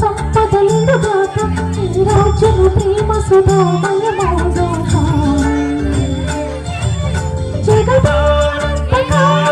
సంపదలుగాక నీ రాజ్యము ప్రేమ సుధామయమోగాక జగదానందకారి